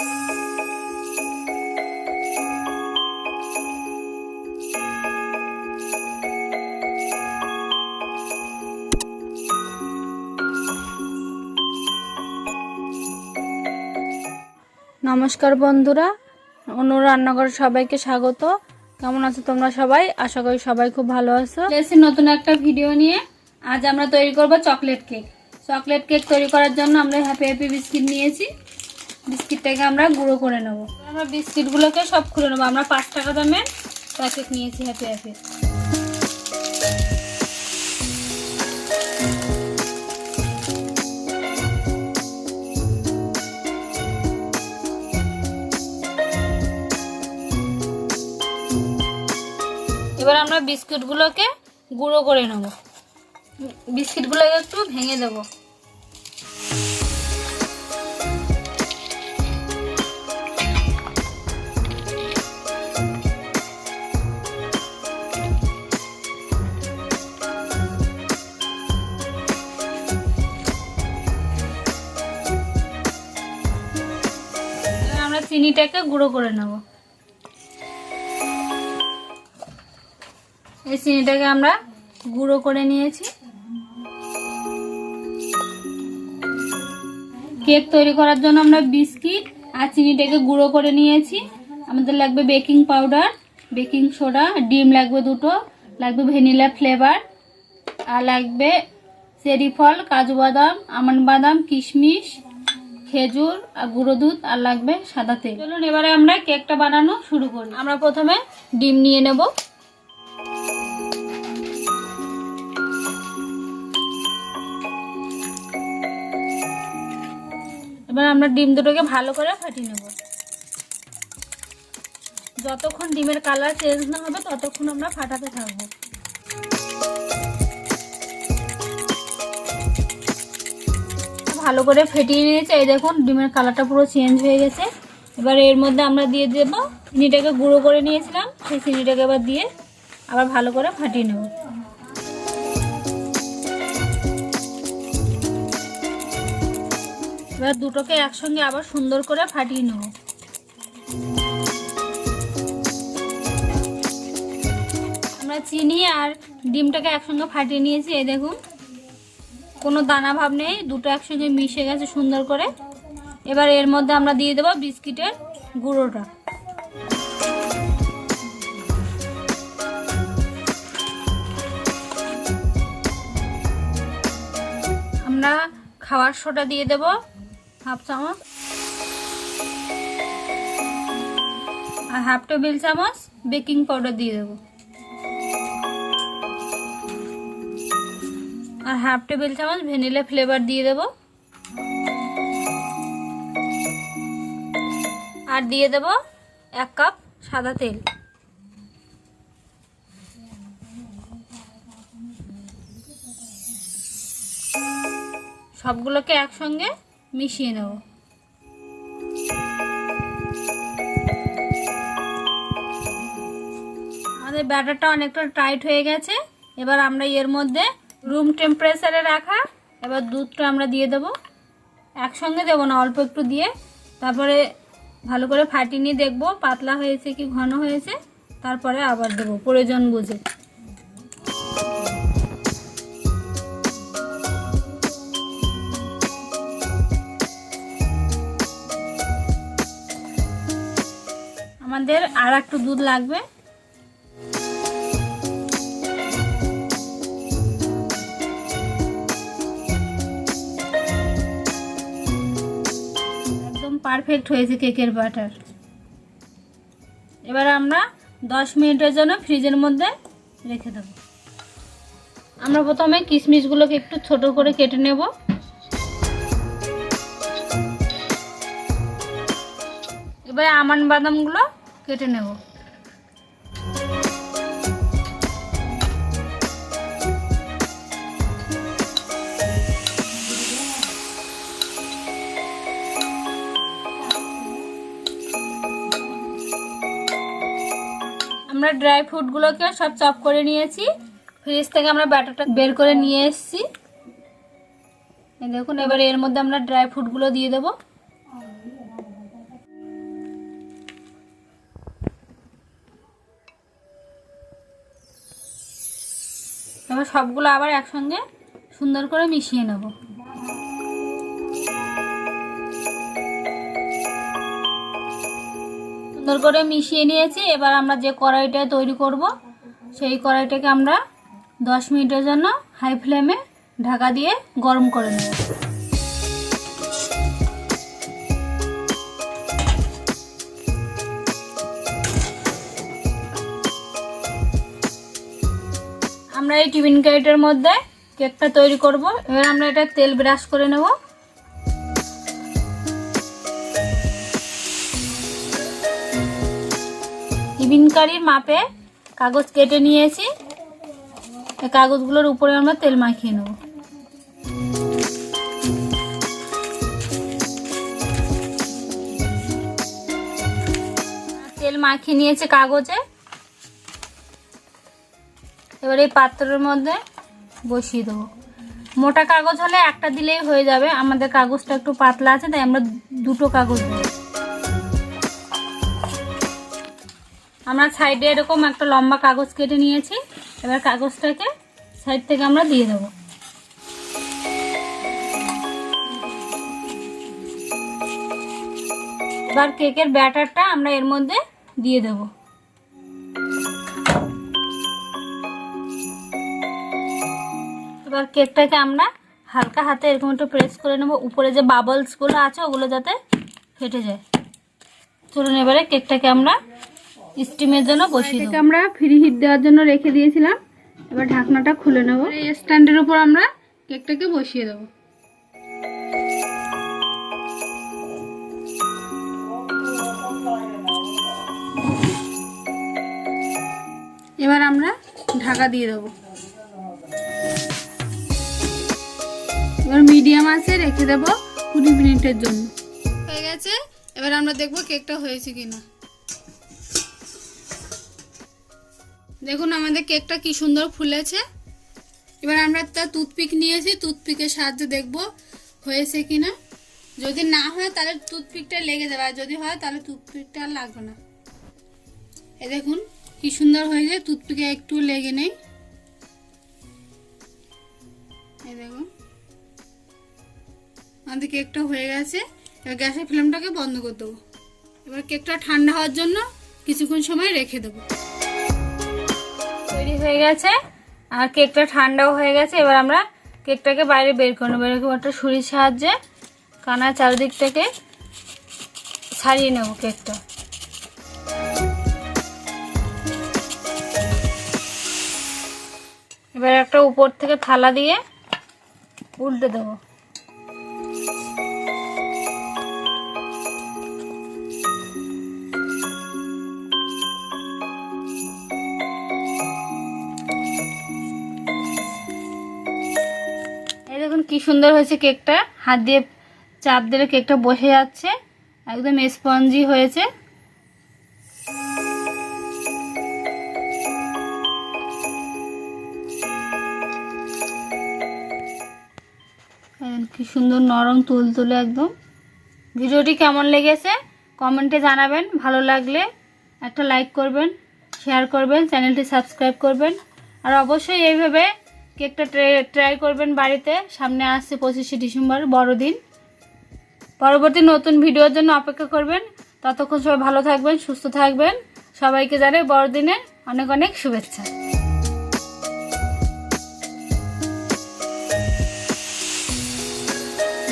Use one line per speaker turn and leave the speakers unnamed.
নমস্কার বন্ধুরা, অনু রান্নাঘরে সবাইকে স্বাগত। কেমন আছো তোমরা সবাই? আশা করি সবাই খুব ভালো আছো। এসেছি নতুন একটা ভিডিও নিয়ে। আজ আমরা তৈরি করব চকলেট কেক চকলেট কেক তৈরি করার জন্য আমরা হ্যাপি হ্যাপি বিস্কিট নিয়েছি। বিস্কিটটাকে আমরা গুঁড়ো করে নেব। আমরা বিস্কিটগুলোকে সব খুলে নেব। আমরা পাঁচ টাকা দামের প্যাকেট নিয়েছি হ্যাপি হ্যাপি এবার আমরা বিস্কুটগুলোকে গুঁড়ো করে নেব। বিস্কিটগুলোকে একটু ভেঙে দেব। চিনিটাকে গুঁড়ো করে নেব। এই চিনিটাকে আমরা গুঁড়ো করে নিয়েছি। কেক তৈরি করার জন্য আমরা বিস্কিট আর চিনিটাকে গুঁড়ো করে নিয়েছি। আমাদের লাগবে বেকিং পাউডার, বেকিং সোডা, ডিম লাগবে দুটো, লাগবে ভ্যানিলা ফ্লেভার, আর লাগবে চেরি ফল, কাজু বাদাম আমন্ড বাদাম, কিশমিশ খেজুর আর গুঁড়ো দুধ আর লাগবে সাদা তেল। চলুন, এবারে আমরা কেকটা বানানো শুরু করি। আমরা প্রথমে ডিম নিয়ে নেব। এবার আমরা ডিম দুটোকে ভালো করে ফাটিয়ে নেব। যতক্ষণ ডিমের কালার চেঞ্জ না হবে, ততক্ষণ আমরা ফাটাতে থাকব। ভালো করে ফেটিয়ে নিয়েছে। এই দেখুন, ডিমের কালারটা পুরো চেঞ্জ হয়ে গেছে। এবার এর মধ্যে আমরা দিয়ে দেবো, চিনিটাকে গুঁড়ো করে নিয়েছিলাম, সেই চিনিটাকে এবার দিয়ে আবার ভালো করে ফাটিয়ে নেব। এবার দুটোকে একসঙ্গে আবার সুন্দর করে ফাটিয়ে নেব। আমরা চিনি আর ডিমটাকে একসঙ্গে ফাটিয়ে নিয়েছি, এই দেখুন। কোনো দানা ভাব নেই, দুটো একসঙ্গে মিশে গেছে সুন্দর করে। এবার এর মধ্যে আমরা দিয়ে দেবো বিস্কিটের গুঁড়োটা। আমরা খাওয়ার সোডা দিয়ে দেব হাফ চামচ। আর হাফ টেবিল চামচ বেকিং পাউডার দিয়ে দেবো। আর হাফ টেবিল চামচ ভ্যানিলা ফ্লেভার দিয়ে দেব। আর দিয়ে দেব এক কাপ সাদা তেল। সবগুলোকে একসঙ্গে মিশিয়ে নেব। আমাদের ব্যাটারটা অনেকটা টাইট হয়ে গেছে। এবার আমরা এর মধ্যে রুম টেম্পারেচারে রাখা, এবার দুধটা আমরা দিয়ে দেব। একসঙ্গে দেবো না, অল্প একটু দিয়ে। তারপরে ভালো করে ফাটিয়ে নিয়ে দেখব, পাতলা হয়েছে কি ঘন হয়েছে। তারপরে আবার দেবো, প্রয়োজন বুঝে। আমাদের আর একটু দুধ লাগবে। পারফেক্ট হয়েছে কেকের বাটার এবার আমরা দশ মিনিটের জন্য ফ্রিজের মধ্যে রেখে দেব। আমরা প্রথমে কিশমিশগুলোকে একটু ছোট করে কেটে নেব। এবার আমান বাদামগুলো কেটে নেব। আমরা ড্রাই ফ্রুটগুলোকে সব চপ করে নিয়েছি। ফ্রিজ থেকে আমরা ব্যাটারটা বের করে নিয়ে এসেছি। দেখুন, এবার এর মধ্যে আমরা ড্রাই ফ্রুটগুলো দিয়ে দেব। এবার সবগুলো আবার একসঙ্গে সুন্দর করে মিশিয়ে নেব। সুন্দর করে মিশিয়ে নিয়েছি। এবার আমরা যে কড়াইটা তৈরি করব, সেই কড়াইটাকে আমরা দশ মিনিটের জন্য হাই ফ্লেমে ঢাকা দিয়ে গরম করে নেব। আমরা এই টিফিন কাইটের মধ্যে কেকটা তৈরি করব। এবার আমরা এটা তেল ব্রাশ করে নেব। টিফিন কারির মাপে কাগজ কেটে নিয়েছি। কাগজগুলোর উপরে আমরা তেল মাখিয়ে নেব। তেল মাখিয়ে নিয়েছে কাগজে। এবার এই পাত্রের মধ্যে বসিয়ে দেবো। মোটা কাগজ হলে একটা দিলেই হয়ে যাবে। আমাদের কাগজটা একটু পাতলা আছে, তাই আমরা দুটো কাগজ দেবো আমরা সাইডে এরকম একটা লম্বা কাগজ কেটে নিয়েছি। এবার কাগজটাকে সাইড থেকে আমরা দিয়ে দেবো। এবার কেকের ব্যাটারটা আমরা এর মধ্যে দিয়ে দেবো। এবার কেকটাকে আমরা হালকা হাতে এরকম একটু প্রেস করে নেব। উপরে যে বাবলসগুলো আছে, ওগুলো যাতে ফেটে যায়। চলুন এবারে কেকটাকে আমরা স্টিমের জন্য বসিয়ে দেবো। আমরা ফ্রি হিট দেওয়ার জন্য রেখে দিয়েছিলাম। এবার ঢাকনাটা খুলে নেব। এই স্ট্যান্ডের উপর আমরা কেকটাকে বসিয়ে দেবো। এবার আমরা ঢাকা দিয়ে দেবো। এবার মিডিয়াম আছে রেখে দেবো কুড়ি মিনিটের জন্য। হয়ে গেছে। এবার আমরা দেখব কেকটা হয়েছে কিনা। দেখুন, আমাদের কেকটা কি সুন্দর ফুলেছে। এবার আমরা একটা টুথপিক নিয়েছি টুথপিকের সাহায্যে দেখব হয়েছে কিনা। যদি না হয়, তাহলে টুথপিকটা লেগে যাবে, আর যদি হয়, তাহলে টুথপিকটা আর লাগবে না। এ দেখুন, কি সুন্দর হয়েছে টুথপিকে একটু লেগে নেই। এই দেখুন, আমাদের কেকটা হয়ে গেছে। এবার গ্যাসের ফ্লেমটাকে বন্ধ করে দেবো। এবার কেকটা ঠান্ডা হওয়ার জন্য কিছুক্ষণ সময় রেখে দেবো। তৈরি হয়ে গেছে। আর কেকটা ঠান্ডাও হয়ে গেছে। এবার আমরা কেকটাকে বাইরে বের করে নেব। এরকম একটা ছুরির সাহায্যে কানা চারিদিক থেকে ছাড়িয়ে নেব কেকটা। এবার একটা উপর থেকে থালা দিয়ে উল্টে দেবো। কি সুন্দর হয়েছে কেকটা। হাত দিয়ে চাপ দিলে কেকটা বসে যাচ্ছে। একদম স্পঞ্জি হয়েছে। কি সুন্দর নরম তুলতুলে একদম। ভিডিওটি কেমন লেগেছে কমেন্টে জানাবেন। ভালো লাগলে একটা লাইক করবেন, শেয়ার করবেন, চ্যানেলটি সাবস্ক্রাইব করবেন। আর অবশ্যই এইভাবে কেকটা ট্রাই করবেন বাড়িতে। সামনে আসছে পঁচিশে ডিসেম্বর, বড়দিন। পরবর্তী নতুন ভিডিওর জন্য অপেক্ষা করবেন। ততক্ষণ সবাই ভালো থাকবেন, সুস্থ থাকবেন। সবাইকে জানাই বড়দিনে অনেক অনেক শুভেচ্ছা।